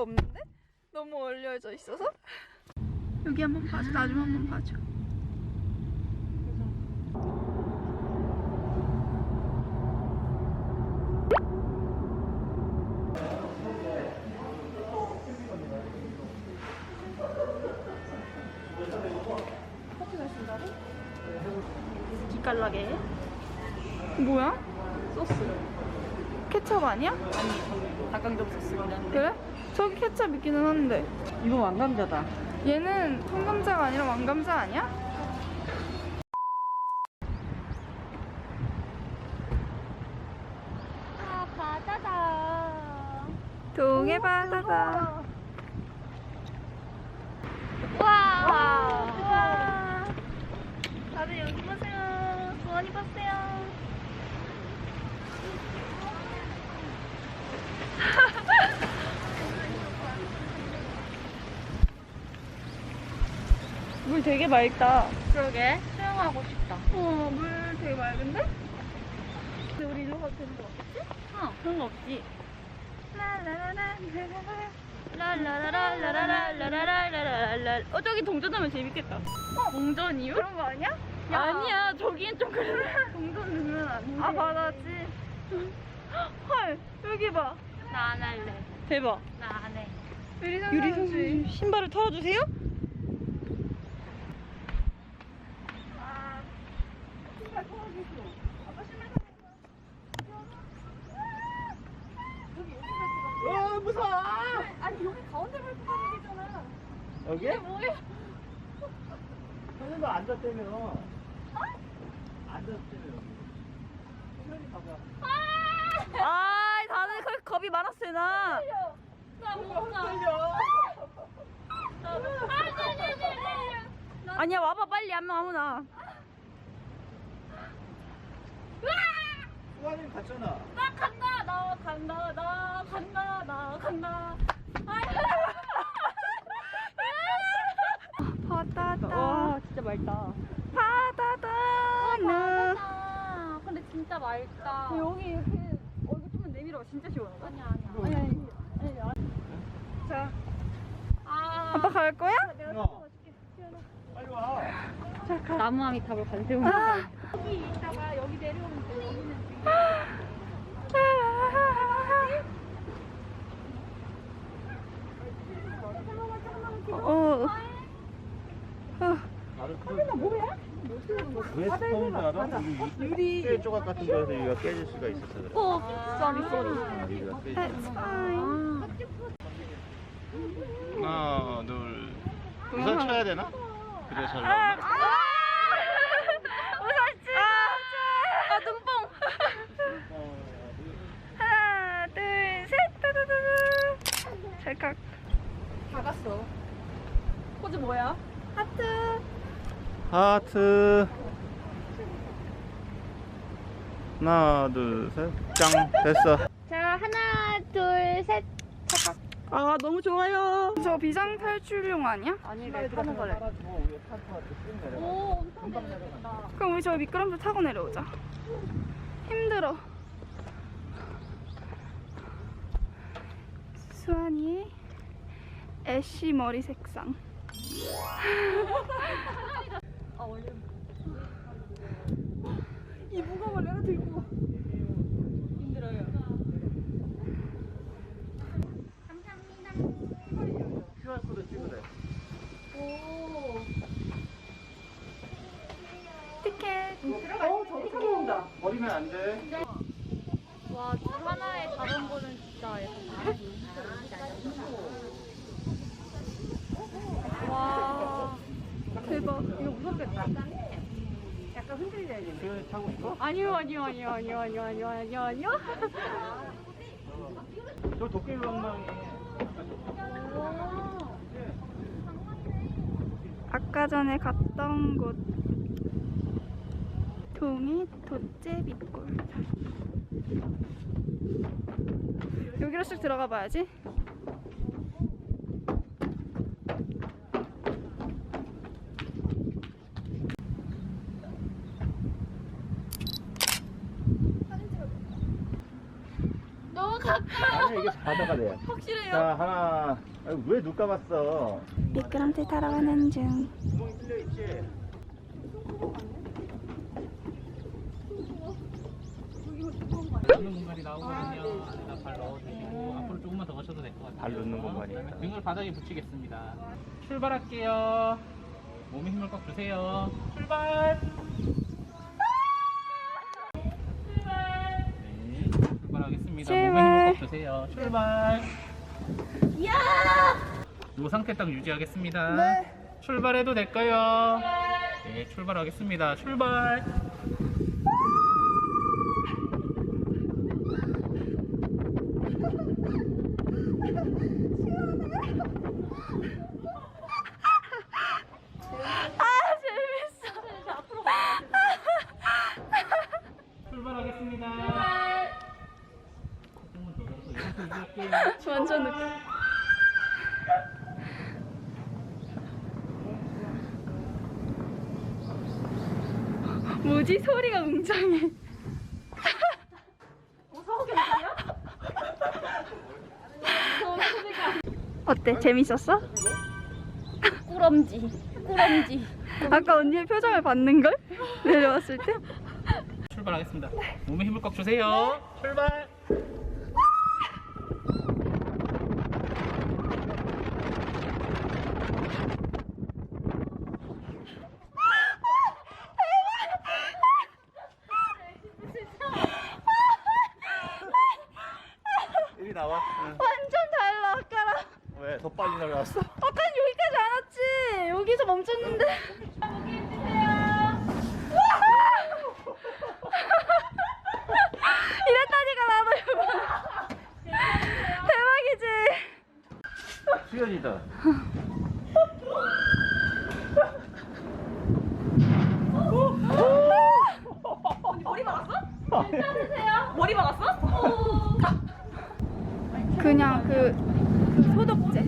수가 없는데? 너무 얼려져 있어서? 여기 한번 봐줘. 나 좀 한번 봐줘. 기깔나게 뭐야? 소스. 케첩 아니야? 아니 닭강정 소스긴 한데. 그래? 저기 케첩 있기는 한데. 이거 왕감자다. 얘는 통감자가 아니라 왕감자 아니야? 아 바다다. 동해 바다다. 와. 와. 다들 여기 보세요. 주원이 보세요. 물 되게 맑다. 그러게 수영하고 싶다. 어, 물 되게 맑은데? 근데 우리 일로 가도 되는 거 같겠지? 어 그런 거 없지. 라라라라. 라라라라라라라라라라라. 어 저기 동전하면 재밌겠다. 어 동전이요? 그런 거 아니야? 아니야 저기엔 좀 그래. 동전 넣으면 안 돼. 아, 받았지. 헐, 여기 봐. 나 안 할래. 대박. 나 안 해. 유리선 유리. 선수 신발을 털어주세요. 어 무서워 아니, 여기 가운데 밟고 가는 게잖아. 여기? 뭐야? 형님도 앉았다며 앉았다며 형님 봐봐 아 다들 그 겁이 많았어 나. 나못 가. 아니야 와봐 빨리 한명 아무나. 수아 님 갔잖아 나 간다 나 간다 나 간다 나 간다. 바다다. 와 진짜 맑다. 바다다. 아 근데 진짜 맑다. 여기 이렇게 얼굴 좀만 내밀어. 진짜 시원하다. 아니야 아니야. 아니, 아니. 아니. 자, 아 아빠 갈 거야? 어. 빨리 와 나무 아미탑을 관세우는 아. 여기 있다가 여기 내려오면 돼. 여기는 어. 어. 왜 알아? 유리 쇠 조각 같은 거에서 여기가 깨질 수가 있어서 그래 어 쏘리 쏘리. 아, 여기가 깨질 That's fine. 하나 둘 우선 쳐야 되나? 그래 잘 나오나? 웃었지? 아, 눈뽕. 하나, 둘, 셋. 두두두두. 찰칵. 다 갔어. 포즈 뭐야? 하트. 하트 하나 둘 셋 짱 됐어 자 하나 둘 셋. 아, 너무 좋아요. 저 비상 탈출용 아니야? 아니 내 타는 거래. 오 엄청 재밌겠다. 그럼 우리 저 미끄럼틀 타고 내려오자. 힘들어. 수환이의 애쉬 머리 색상. 아이 무거워 내가 들고. 힘들어요. QR코드 찍으래 오. 티켓. 어 저기 사먹는다. 버리면 안돼 와줄 하나에 다른 거는 진짜 예쁘다. 와. 대박. 이거 무섭겠다. 수현이 타고 싶어? 아니요 아니요 아니 요 아니요 아니요 아니요 아니요 아니요. 저 도깨비 방망이 아까 전에 갔던 곳. 동해 돛제비골. 여기로 쓱 들어가 봐야지. 이게 바다가 돼. 확실해요? 자 하나. 아이고, 왜눈 감았어? 미끄럼틀 타러 가는 중. 구멍이 뚫려 있지. 넣는 공간이 나오거든요. 안에다 발 넣어주시고 앞으로 조금만 더 가셔도 될 것 같아요. 발 넣는 공간이니까. 그다음에 등을 바닥에 붙이겠습니다. 출발할게요. 몸에 힘을 꽉 주세요. 출발. 네, 출발하겠습니다. 몸에 주세요. 출발. 이 상태 딱 유지하겠습니다. 출발해도 될까요? 네, 출발하겠습니다. 출발. 출발하겠습니다. 조금만 더 걸어서 이렇게 유지할게요. 완전 느낌. 뭐지 소리가 웅장해. 어때? 재밌었어? 꾸럼지. 꾸럼지. 아까 언니의 표정을 봤는 걸? 내려왔을 때? 출발하겠습니다. 몸에 힘을 꽉 주세요. 출발. 이리 나와. 응. 완전 달라 아까랑. 왜? 더 빨리 날아왔어? 아까 여기까지 안 왔지. 여기서 멈췄는데. 이랬다니까 나도. 대박이지. 수연이다. 머리 박았어? 그냥 그, 그 소독제.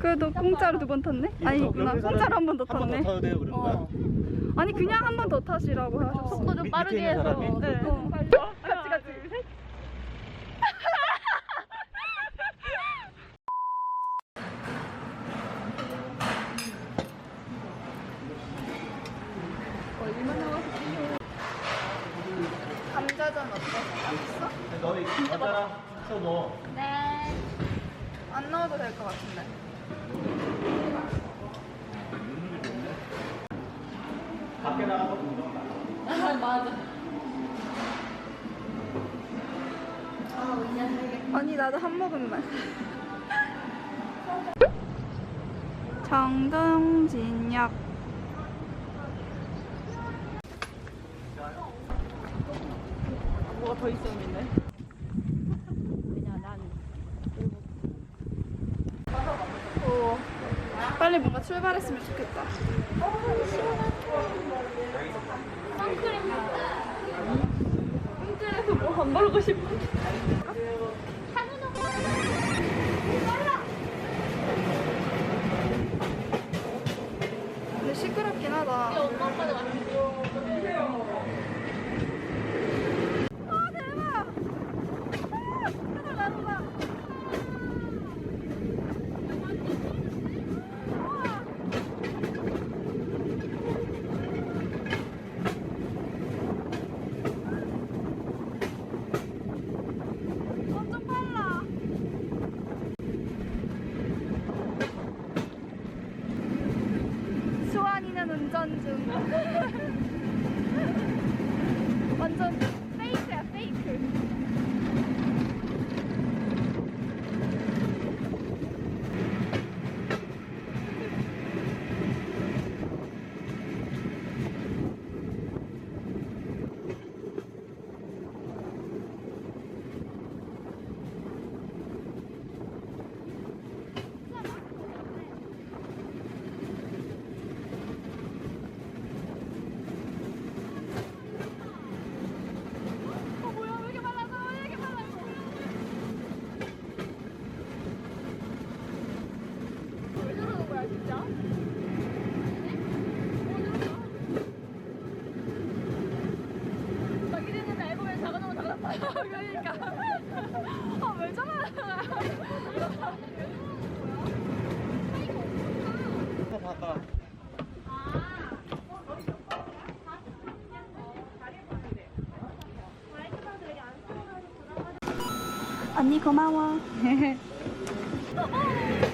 그래도 공짜로 두 번 탔네? 아니구나. 공짜로 한 번 더 탔네. 한번 더 타도 돼요 거야? 어. 아니 그냥 한 번 더 타시라고 하셨어. 속도 좀 밑- 빠르게 있는 해서. 사람이? 네. 어. 정동진역. 뭐가 더 있었는데? 빨리 뭔가 출발했으면 좋겠다. 선크림. 홍길에서 뭐안 바르고 싶어. 근데 시끄럽긴 하다. 엄마 아빠도 같이. 아 대박! 아, 큰일 났다. 우와. 고마워.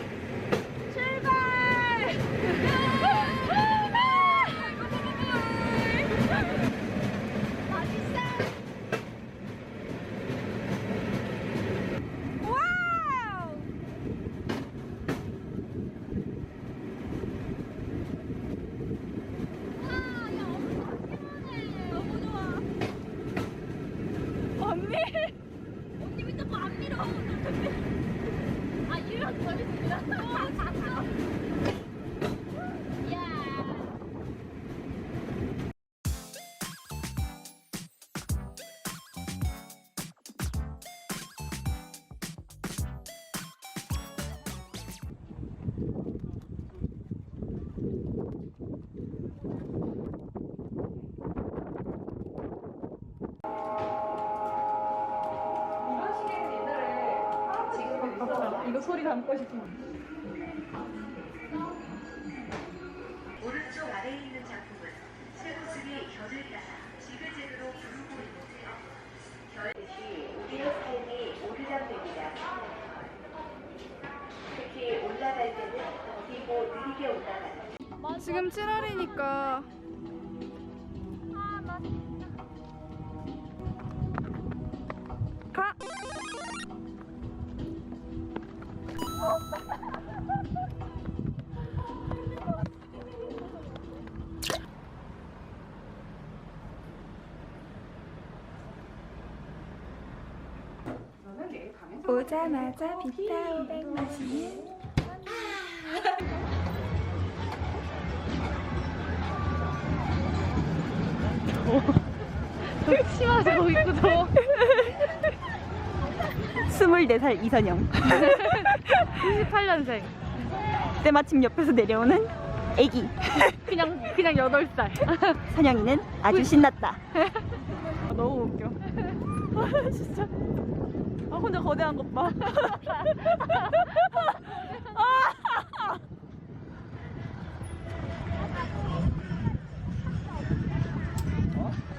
이거 소리 담고 싶어. 오른쪽 아래에 있는 작품은 쇠구슬이 결을 따라 지그재그로 부르고 있는데요. 결이 우리의 삶이 오르락내리락 특히 올라갈 때는 더디고 느리게 올라가는 지금 7월이니까 가. 오자마자 비타오백 마시는 심하고 있고 저. 24살 이선영. 98년생. 때마침 옆에서 내려오는 애기. 그냥 그냥 8살. 선영이는 아주 신났다. 아, 너무 웃겨. 아, 진짜. 아 혼자 거대한 것 봐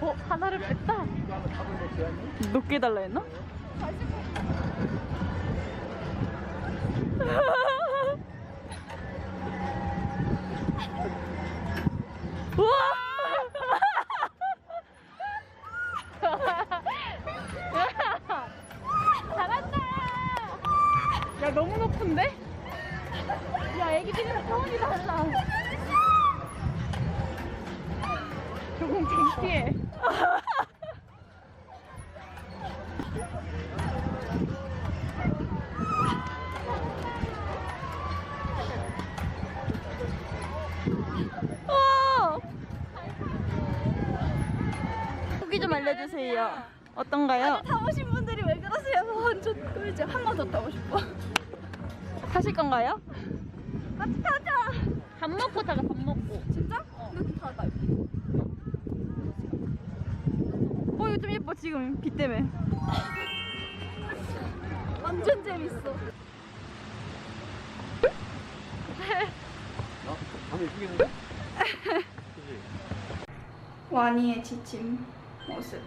어 하나를 뺐다. 높게 달라 했나? 우와! 잘한다. 야 너무 높은데? 야 애기들이랑 차원이 달라. 조금 창피해. 어! 후기 좀 알려주세요. 어떤가요? 타보신 분들이 왜 그러세요? 완전 꿀잼. 한번 더 타고 싶어. 타실 건가요? 같이 타자. 밥 먹고 타자. 밥 먹고. 진짜? 이렇게 타자. 어 이거 좀 예뻐 지금 비 때문에. 완전 재밌어. 밤에 이쁘겠는데? 와니의 지친 모습.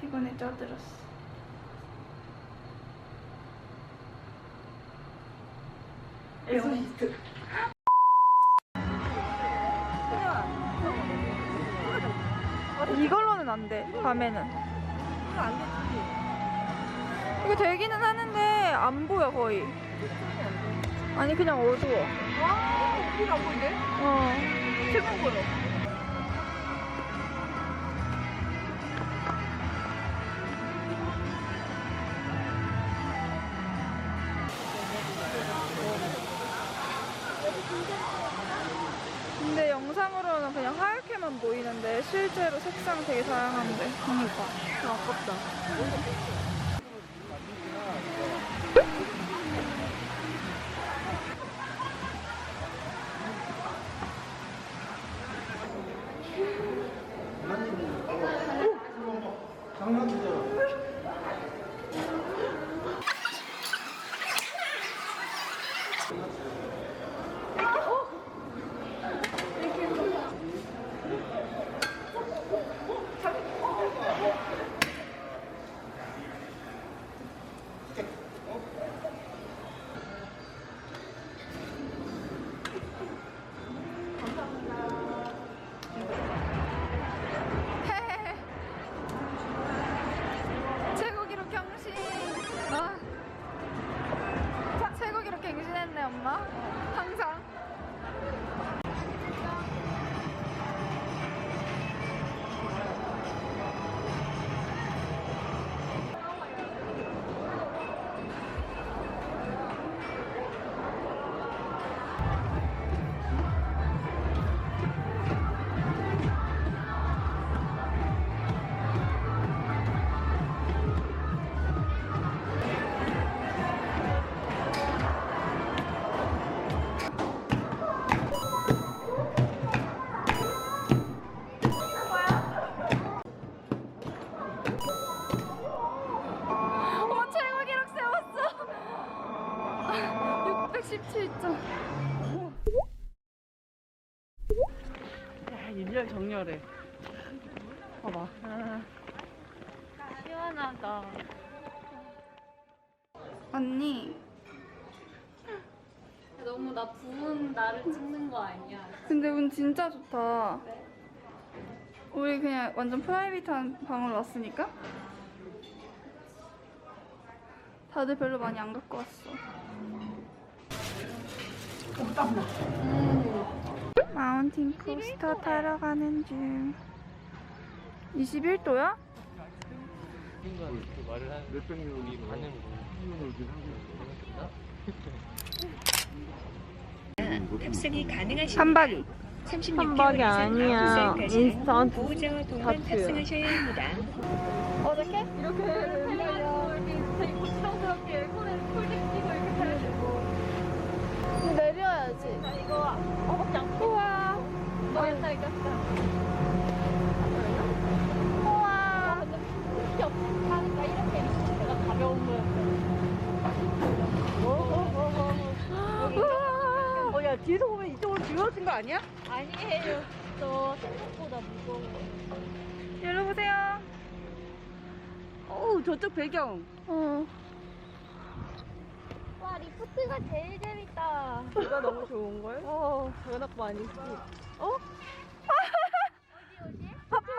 피곤에 쪄들었어. 밤에는. 이거 안 되지. 이거 되기는 하는데 안 보여 거의. 아니 그냥 어두워. 와, 우리가 안 보이네. 어. 최고 보여. 실제로 색상 되게 다양한데. 그니까. 아깝다. 1년 정렬해. 봐봐. 시원하다. 언니, 너무 나 부은 나를 찍는 거 아니야? 근데 운 진짜 좋다. 우리 그냥 완전 프라이빗한 방으로 왔으니까? 다들 별로 많이 안 갖고 왔어. 마운틴 코스터 타러 가는 중. 21도야? 몇백 년 반영 탑승이 가능하신 한박이. 36개월 아니야. 인스턴트 보호자와 동반 다트요. 탑승하셔야 합니다. 어저께? 이렇게 해가지고 이렇게 되게 고창스럽게 손에 폴딩 끼고 이렇게 타야 되고. 내려야지. 나 이거 허벅지 안 우와. 보겠다 어, 이겼다. 우와. 근데 힘이 없이 타니까 이렇게 리스트가 가벼운 거였어. 우와. 어, 야, 뒤에서 보면 이쪽으로 들어진 거 아니야? 아니에요. 저 생각보다 무거워. 열어보세요. 어우, 저쪽 배경. 어. 와 리프트가 제일 재밌다. 누가 너무 좋은 걸? 어, 작은 아빠 아니지? 아빠.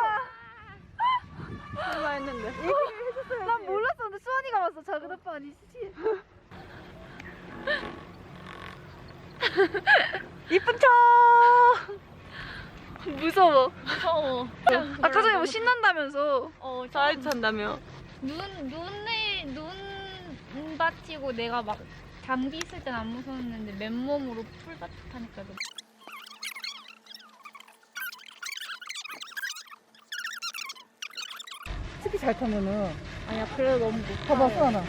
설마 했는데. 난 몰랐어. 근데 수환이가 봤어. 작은 아빠 아니지? 이쁜 척! 무서워. 무서워. 아까 전에 뭐 신난다면서. 어, 잘 찬다며. 눈 눈에 눈 받치고 내가 막 장비 있을 땐 안 무서웠는데 맨몸으로 풀밭 타니까 좀. 스키 잘 타면은. 아니야 그래도 너무 높아. 봐봐, 수아나.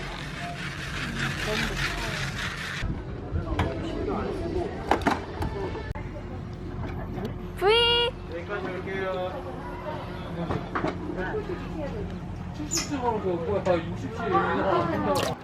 V. 여기까지 올게요 70점으로 그 뭐야 67 한다.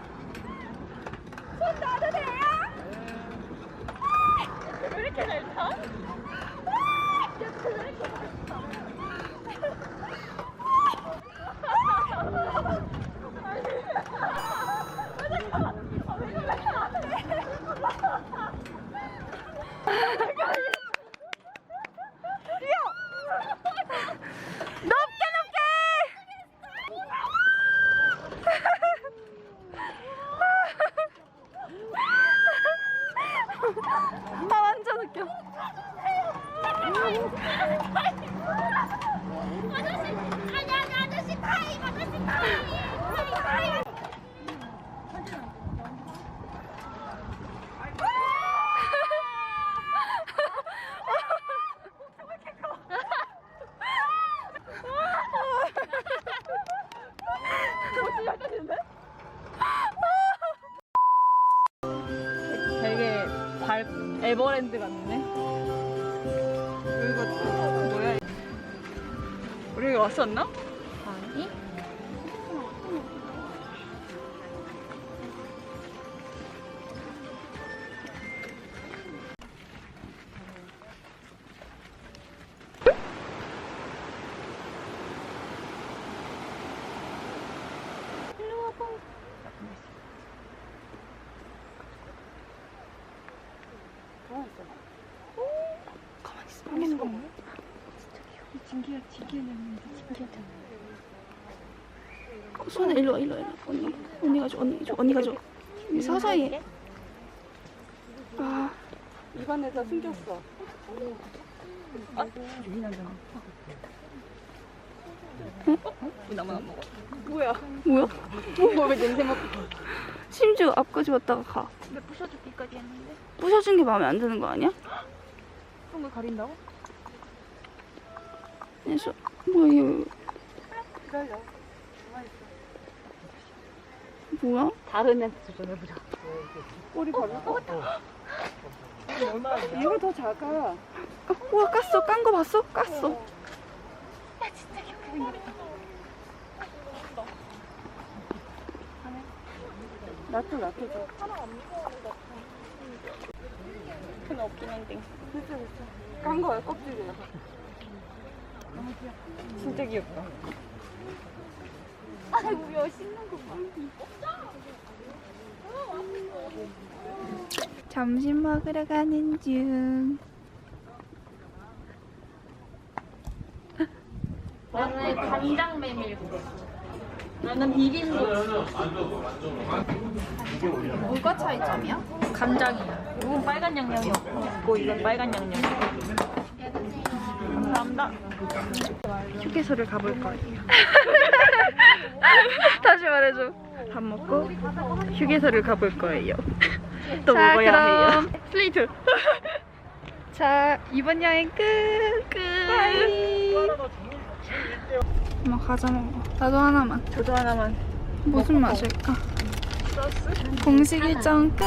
높게 높게. 아 완전 웃겨. 아저씨 아니 아니 아저씨 타임 아저씨 타임 타임. 되게 발, 에버랜드 같네. 여기가 뭐야? 우리 여기 왔었나? 수환아 일로 와 일로 와 일로 와. 언니 언니 가져 언니 줘 언니 가져 서서히 해. 아 입안에서 숨겼어. 아. 왜 나만 안 먹어? 뭐야? 뭐야? 뭐왜 냄새 맡고? 심지어 앞까지 왔다가 가. 왜 부셔주기까지 했는데? 부셔준 게 마음에 안 드는 거 아니야? 그런 걸 가린다고? 그래서 뭐야 이게 기다려. 뭐야? 다른 애 도전해보자. 꼬리 벌릴 것 같아. 이거 더 작아. 우와 깠어 깐 거 봤어? 깠어. 놔둬, 놔둬. 큰 없긴 한데. 깐 거야, 껍질이야. 진짜 귀엽다. 아이고 여 씻는 거 봐. 점심 먹으러 가는 중. 나는 간장 메밀국. 나는 비빔국. 뭐가 차이점이야? 간장이야. 이건 빨간 양념이 없고 이건 빨간 양념. 감사합니다. 휴게소를 가볼 거예요. 다시 말해줘. 밥 먹고 휴게소를 가볼 거예요. 또 먹어야 해요. 슬리트. 자 이번 여행 끝. 끝. 엄마 과자 먹어. 나도 하나만. 저도 하나만. 무슨 맛일까? 공식 일정 끝.